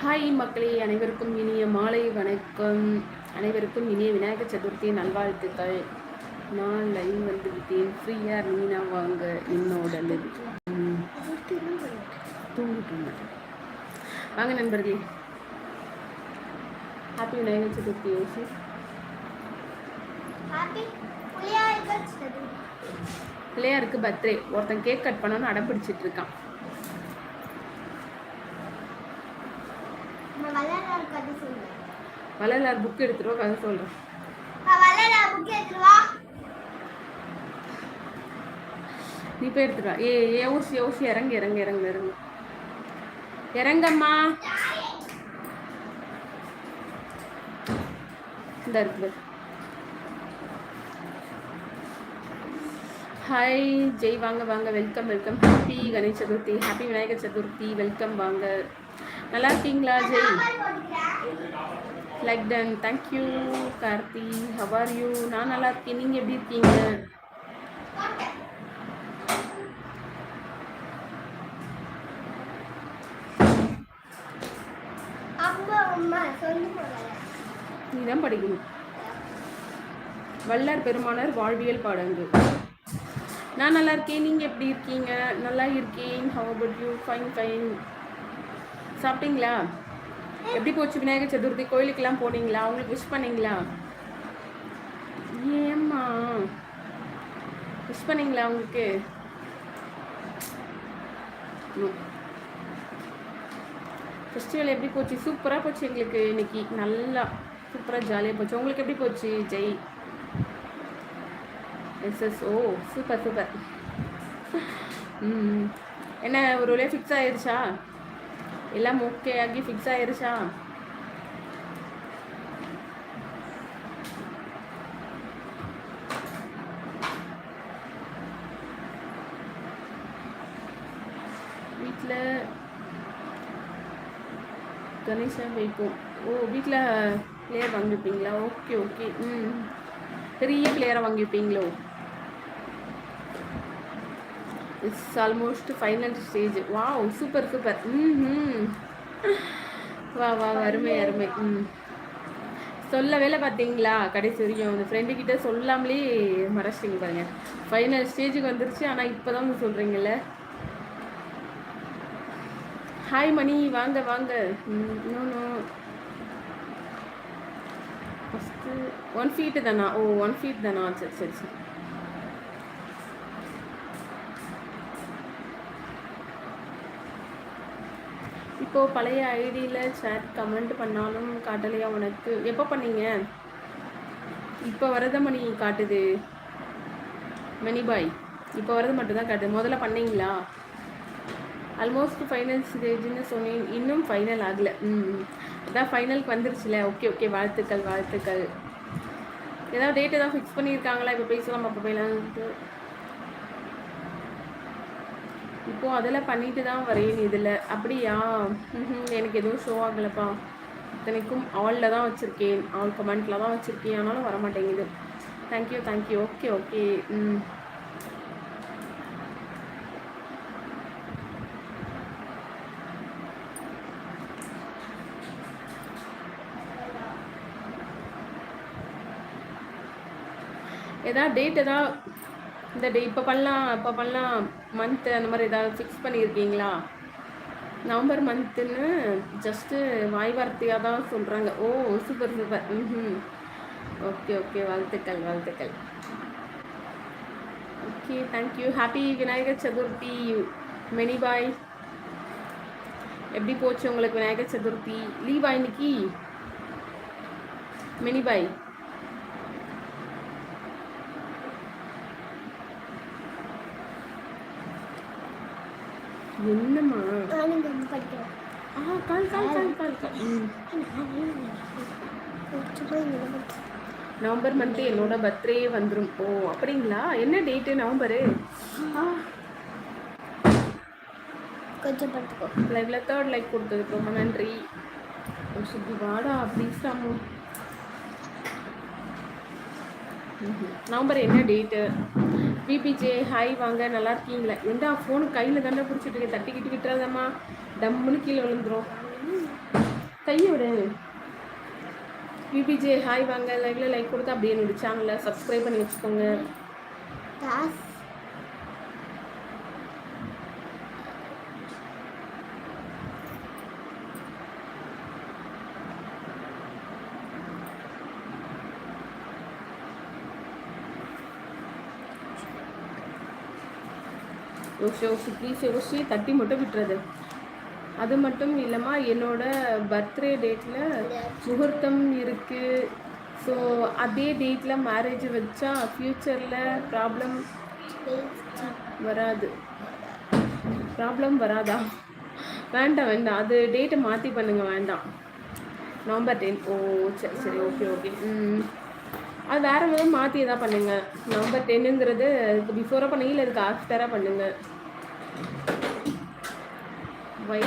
Hi மக்களே அனைவருக்கும் இனிய மாலை வணக்கம். அனைவருக்கும் இனிய விநாயகர் சதுர்த்தி நல்வாழ்த்துக்கள். நான் லைவ் வந்து விட்டேன். ஃப்ரீயாக நீனா வாங்க என்னோட தூங்கிட்டு வாங்க நண்பர்களே. ஹாப்பி விநாயகர் சதுர்த்தி சதுர்த்தி. பிள்ளையாருக்கு பர்த்டே ஒருத்தன் கேக் கட் பண்ணணும்னு அடம் பிடிச்சிட்டு இருக்கான் நம்ம வளர கதை சொல்லுங்க வள்ளலார் புக் எடுத்துருவா கதை சொல்கிறேன் எடுத்துருவா? நீ போய் எடுத்துட்டு வா. ஏ ஏ ஊசி ஊசி இறங்கு இறங்கு இறங்கு இறங்கு. இறங்கம்மா. இந்த இருக்குது ஹாய் ஜெய் வாங்க வாங்க welcome welcome happy Ganesh Chaturthi happy Vinayaka Chaturthi welcome வாங்க நல்லா இருக்கீங்களா Jai like ton thank you Karthi how are you நான் நல்லா இருக்கேன் நீங்கள் எப்படி இருக்கீங்க? நீ தான் படிக்கணும். வள்ளல் பெருமானார் வாழ்வியல் பாடங்கு நான் நல்லா இருக்கேன். நீங்கள் எப்படி இருக்கீங்க? நல்லா இருக்கேன். How about you fine fine சாப்பிட்டீங்களா? எப்படி போச்சு விநாயகர் சதுர்த்தி? கோயிலுக்கெல்லாம் போனீங்களா? அவங்களுக்கு விஷ் பண்ணீங்களா? ஏம்மா? விஷ் பண்ணீங்களா உங்களுக்கு? ஃபெஸ்டிவல் எப்படி போச்சு? சூப்பராக போச்சு எங்களுக்கு இன்னைக்கு. நல்லா சூப்பராக ஜாலியாக போச்சு. உங்களுக்கு எப்படி போச்சு? Jai. Yes yes oh super super hmm என்ன ஒரு வழியாக ஃபிக்ஸ் ஆகிருச்சா எல்லாம் ஓகே ஆகி ஃபிக்ஸ் ஆகிருச்சா வீட்டில் கணேஷாக வைப்போம் ஓ வீட்டில் பிளேயர் வாங்கிப்பீங்களா ஓகே ஓகே ம் பெரிய பிளேயராக வாங்கிப்பீங்களோ இட்ஸ் ஆல்மோஸ்ட் ஃபைனல் ஸ்டேஜ் வா சூப்பர் சூப்பர் ம் வா வா அருமை அருமை. ம். சொல்ல வேலை பார்த்தீங்களா? கடைசி வரைக்கும் அந்த ஃப்ரெண்டுக்கிட்ட சொல்லாமலே மறைச்சிட்டிங்க பாருங்க. ஃபைனல் ஸ்டேஜுக்கு வந்துருச்சு ஆனால் இப்போ தான் வந்து சொல்கிறீங்கல்ல ஹாய் மணி. வாங்க வாங்க. இன்னும் ஃபஸ்ட்டு ஒன் ஃபீட்டு தானா? ஓ ஒன் ஃபீட் தானா? சரி சரி சரி. இப்போது பழைய ஐடியில் சேட் கமெண்ட் பண்ணாலும் காட்டலையா உனக்கு? எப்போ பண்ணீங்க? இப்போ வரத மணி காட்டுது. மணி பாய் இப்போ வரது மட்டும்தான் காட்டுது. முதல்ல பண்ணீங்களா? ஆல்மோஸ்ட் ஃபைனல் ஸ்டேஜ்னு சொன்னேன். இன்னும் ஃபைனல் ஆகலை. ம் அதான் ஃபைனலுக்கு வந்துருச்சுல. ஓகே ஓகே வாழ்த்துக்கள் வாழ்த்துக்கள். ஏதாவது டேட் ஏதாவது ஃபிக்ஸ் பண்ணியிருக்காங்களா? இப்போ பேசலாம் அப்போ போயிடலான்ட்டு இப்போது அதெல்லாம் பண்ணிட்டு தான் வரேன் இதில். அப்படியா? எனக்கு எதுவும் ஷோ ஆகலைப்பா. இத்தனைக்கும் ஆலில் தான் வச்சுருக்கேன். ஆல் கமெண்ட்டில் தான் வச்சுருக்கேன். ஆனாலும் வர மாட்டேங்குது தேங்க்யூ தேங்க்யூ ஓகே ஓகே ம். ஏதாவது டேட் ஏதாவது இந்த டே இப்போ பண்ணலாம் இப்போ பண்ணலாம் மந்த்து அந்த மாதிரி ஏதாவது ஃபிக்ஸ் பண்ணியிருக்கீங்களா? நவம்பர் மந்த்துன்னு ஜஸ்ட்டு வாய் வார்த்தையாக தான் சொல்கிறாங்க oh super super hmm okay okay வாழ்த்துக்கள் வாழ்த்துக்கள். Okay thank you happy Vinayaka Chaturthi many பாய் எப்படி போச்சு உங்களுக்கு விநாயகர் சதுர்த்தி லீவா இன்னைக்கு? மினி பாய் என்னம்மா? ஆ call call call call. November month என்னோட பர்த்டே வந்துடும் ஓ அப்படிங்களா? என்ன டேட்டு நவம்பரு? கொஞ்சம் படுத்துக்கோ லைவ்ல தேர்ட் லைக் கொடுத்ததுக்கு ரொம்ப நன்றி. சுத்தி வாடா ப்ளீஸ் ம்ஹும். நவம்பர் என்ன டேட்டு? பிபிஜே ஹாய் வாங்க நல்லா இருக்கீங்களா? எந்த ஃபோனு கையில் தானே பிடிச்சிட்டு இருக்கேன் தட்டிக்கிட்டு விட்டுறதம்மா. டம்முன்னு கீழே விழுந்துரும். கையை விடு. பிபிஜே ஹாய் வாங்க. லைவ்ல லைக் கொடுத்து அப்படியே என்னோட சேனலை சப்ஸ்கிரைப் பண்ணி வச்சுக்கோங்க. யோசிச்சு யோசிச்சு ப்ளீஸ் தட்டி மட்டும் விட்டுறது. அது மட்டும் இல்லாமல் என்னோட பர்த்டே டேட்டில் முகூர்த்தம் இருக்குது ஸோ அதே டேட்டில் மேரேஜ் வச்சா ஃப்யூச்சரில் ப்ராப்ளம் வராது. ப்ராப்ளம் வராதா? வேண்டாம் வேண்டாம். அது டேட்டை மாற்றி பண்ணுங்க வேண்டாம். நவம்பர் டென் ஓ சரி சரி ஓகே ஓகே ம். அது வேறு மாதிரி மாற்றி எதாவது பண்ணுங்கள் நவம்பர் டென்னுங்கிறது பிஃபோராக பண்ணுங்க இல்லை அதுக்கு ஆஃப்டராக பண்ணுங்கள் வை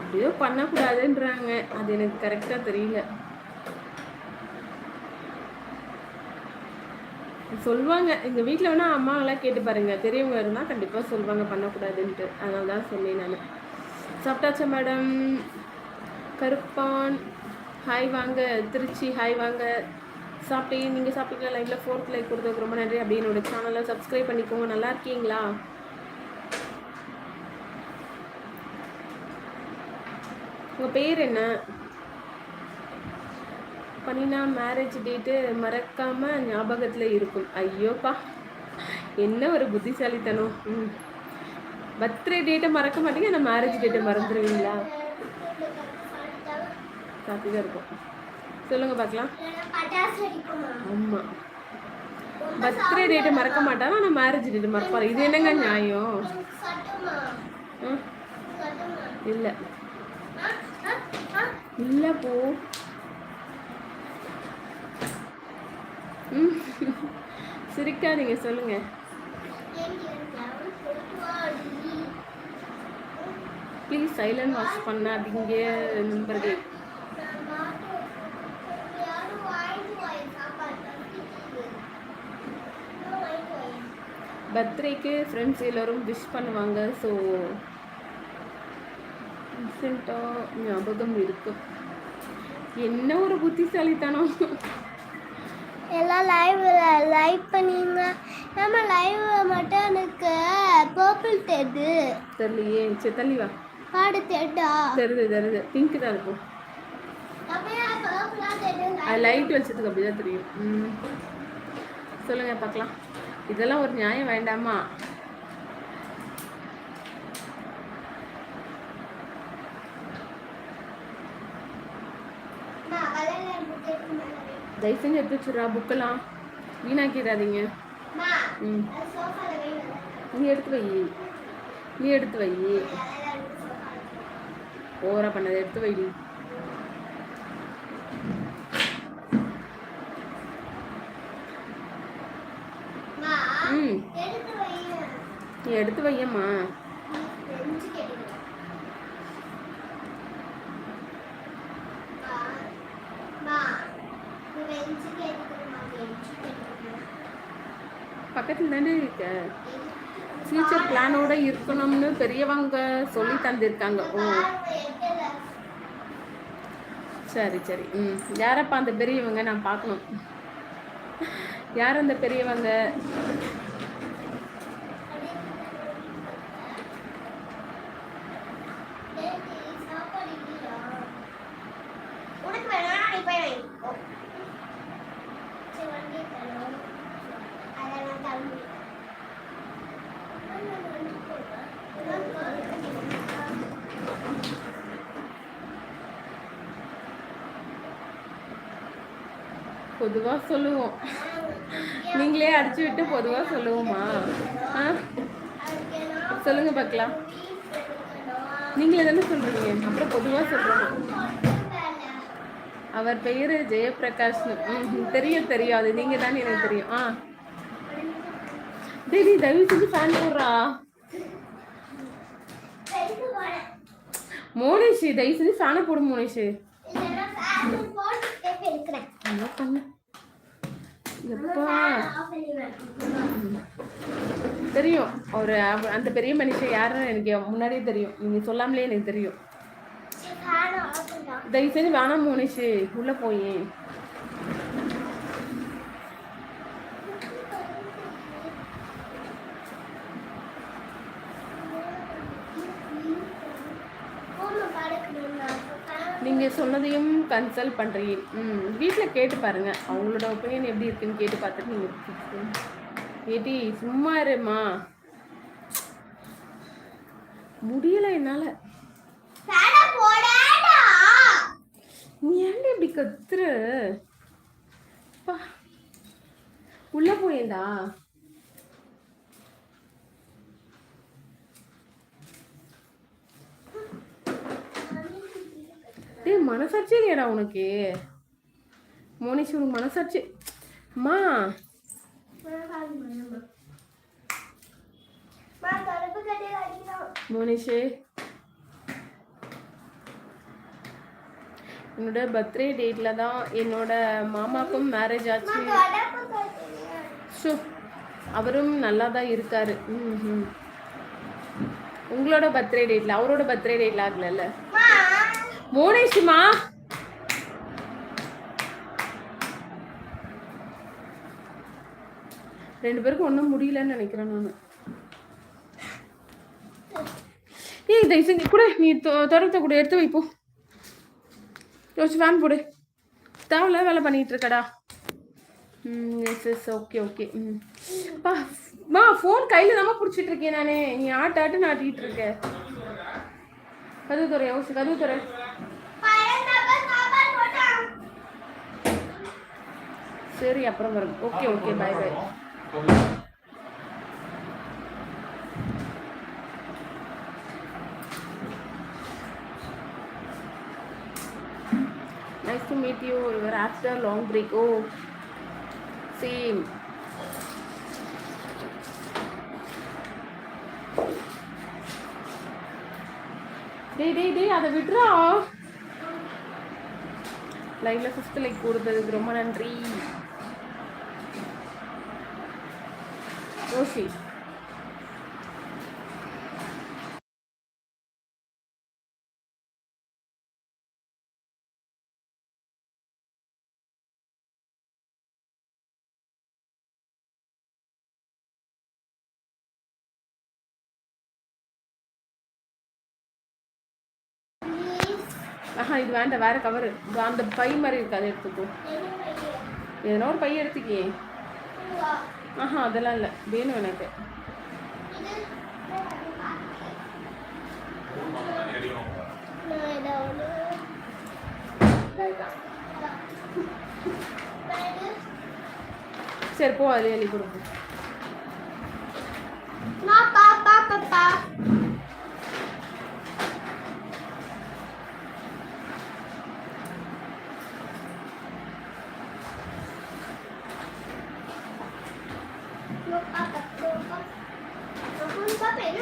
அப்படியோ பண்ணக்கூடாதுன்றாங்க. அது எனக்கு கரெக்டாக தெரியல. சொல்லுவாங்க எங்கள் வீட்டில் வேணால் அம்மாவெல்லாம் கேட்டு பாருங்க. பெரியவங்க இருந்தால் கண்டிப்பாக சொல்லுவாங்க பண்ணக்கூடாதுன்ட்டு. அதனால தான் சொன்னேன் நான். சாப்பிட்டாச்சா மேடம் கருப்பான். ஹாய் வாங்க. திருச்சி ஹாய் வாங்க. சாப்பிட்டீங்க நீங்கள் சாப்பிட்டீங்களா? லைவில் ஃபோர்த் லைக் கொடுத்ததுக்கு ரொம்ப நன்றி. அப்படின்னு என்னோடய சேனலை சப்ஸ்கிரைப் பண்ணிக்கோங்க. நல்லா இருக்கீங்களா? உங்கள் பேர் என்ன? பண்ணினா மேரேஜ் டேட்டு மறக்காம ஞாபகத்தில் இருக்கும். ஐயோப்பா. என்ன ஒரு புத்திசாலித்தனம். ம். பர்த்டே டேட்டை மறக்க மாட்டீங்க அந்த மேரேஜ் டேட்டை மறந்துடுவீங்களா காப்பி தான் இருக்கும். சொல்லுங்க பார்க்கலாம். ஆமாம் பர்த்டே டேட்டை மறக்க மாட்டாங்க ஆனால் மேரேஜ் டேட்டை மறப்பாரு இது என்னங்க நியாயம்? சட்டுமா. இல்லை. இல்லை போ. ம். சிரிக்காதீங்க சொல்லுங்க. ப்ளீஸ் சைலண்ட் வாஷ் பண்ணாதீங்க நண்பர்களே. பர்த்டேக்கு ஃப்ரெண்ட்ஸ் எல்லோரும் விஷ் பண்ணுவாங்க ஸோ ரீசெண்டாக ஞாபகம் இருக்கும் என்ன ஒரு புத்திசாலித்தனம்? எல்லாம் லைவ் லைக் பண்ணிங்க. நம்ம லைவ் மட்டும் எனக்கு பர்பிள் தெடு தெரியலையே. சரி தள்ளி வா. பாடு தெடா தெரியுது தெரியுது. பிங்க் தான் இருக்கும். லைட் வச்சதுக்கு அப்படி தான் தெரியும் சொல்லுங்க பார்க்கலாம். இதெல்லாம் ஒரு நியாயம் வேண்டாமா? தயவு செஞ்சு எடுத்து வச்சுடுறா. புக்கெல்லாம் வீணாக்கிடாதீங்க. ம் நீ எடுத்து வை. நீ எடுத்து வை. ஓவரா பண்ணதை எடுத்து வை ம் நீ எடுத்து வையம்மா. பக்கத்தில் தானே இருக்க? ஃப்யூச்சர் பிளானோட இருக்கணும்னு பெரியவங்க சொல்லி தந்திருக்காங்க. ஓ. சரி சரி. ம். யாரப்பா அந்த பெரியவங்க? நான் பார்க்கணும். யார் அந்த பெரியவங்க உனக்கு வேணா நீ போய் வாங்கிக்கோ சரி வண்டி தரோம் அதெல்லாம் தம்பி பொதுவாக சொல்லுவோம். நீங்களே அடிச்சு விட்டு பொதுவாக சொல்லுவோமா? ஆ? சொல்லுங்க பார்க்கலாம் நீங்களே தானே சொல்றீங்க. அப்புறம் பொதுவாக சொல்கிறோம் அவர் பெயர் ஜெயபிரகாஷ்னு ம் தெரியும் தெரியும். அது நீங்கள் தானே எனக்கு தெரியும். ஆ. டெய்லி தயவு செஞ்சு ஃபேன் போடுறா. மோனேஷ் தயவு செஞ்சு ஃபேனை போடு மோனேஷ். என்ன பண்ண எப்பா தெரியும். ஒரு அந்த பெரிய மனுஷன் யாருன்னு எனக்கு முன்னாடியே தெரியும். நீங்கள் சொல்லாமலே எனக்கு தெரியும். தயவு செஞ்சு வேணாம் மோனிஷு. உள்ள போய் ஃபோனை படுக்கணும்னா ஃபேன் நீங்க சொன்னதையும் கன்சல்ட் பண்றீங்க. ம் வீட்டில் கேட்டு பாருங்க. அவங்களோட ஒப்பீனியன் எப்படி இருக்குன்னு கேட்டு பார்த்துட்டு நீங்க fix பண்ணுங்க. ஏடி சும்மா இருமா. முடியல என்னால. நீ ஏன்டி இப்படி கத்துற? உள்ள போயேண்டா டேய் மனசாட்சி இல்லையடா உனக்கு? மோனிஷ் உனக்கு மனசாட்சி அம்மா. மா என்னோட பர்த்டே டேட்டில் தான் என்னோட மாமாக்கும் மேரேஜ் ஆச்சு. ஸோ அவரும் நல்லா தான் இருக்காரு. ம் உங்களோட பர்த்டே டேட்டில் அவரோட பர்த்டே டேட்டில் ஆகலல்ல? மோனேஷுமா ரெண்டு பேருக்கும் ஒன்றும் முடியலன்னு நினைக்கிறேன் நான். ஏய் தயவு செஞ்சு கூட நீ தொடர்த்த கூட எடுத்து வைப்போ யோசிச்சு ஃபேன் போடு. தேவையில்ல வேலை பண்ணிட்டு இருக்கடா. ம் எஸ் எஸ் ஓகே ஓகே ம். பா மா ஃபோன் கையில் தான் பிடிச்சிட்டு இருக்கேன் நானே. நீ ஆட்டு ஆட்டுன்னு ஆட்டிட்டு இருக்கேன் துறை யோசி கதவு துறை பையன் சாப்பாடு போட்டான் சரி அப்புறம் வரும் okay okay bye bye Nice to meet you. We were after a long break. டேய் டேய் டேய் அதை விட்றா. லைவ்ல ஃபிஃப்த் லைக் கொடுத்ததுக்கு ரொம்ப நன்றி. ரோஷி ஆஹா இது வேண்டாம் வேற கவர் அந்த பை மாதிரி இருக்கு அதை எடுத்துக்கோ. எதனா ஒரு பை எடுத்துக்கே ஆஹா அதெல்லாம் இல்லை. வேணும் எனக்கு. சரி போ அதில் எழுதி கொடுப்போம். பாப்பா பாப்பா என்ன பண்ணுவேன் என்ன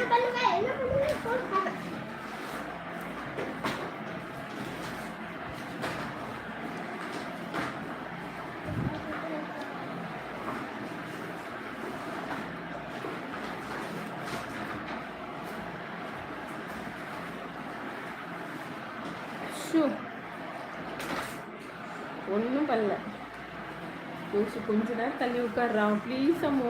பண்ணுவேன் ஷூ ஒன்றும் பண்ணல. யோசி கொஞ்ச நேரம் தள்ளி உட்காடுறான் ப்ளீஸ் அம்மோ.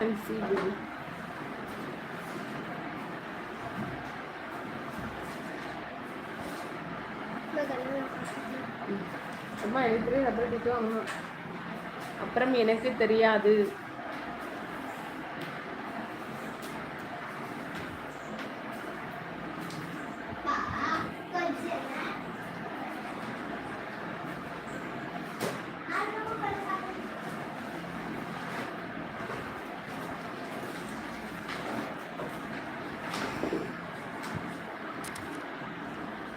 And see baby. அம்மா எனக்கு தெரியாது அப்புறம் அப்புறம் எனக்கு தெரியாது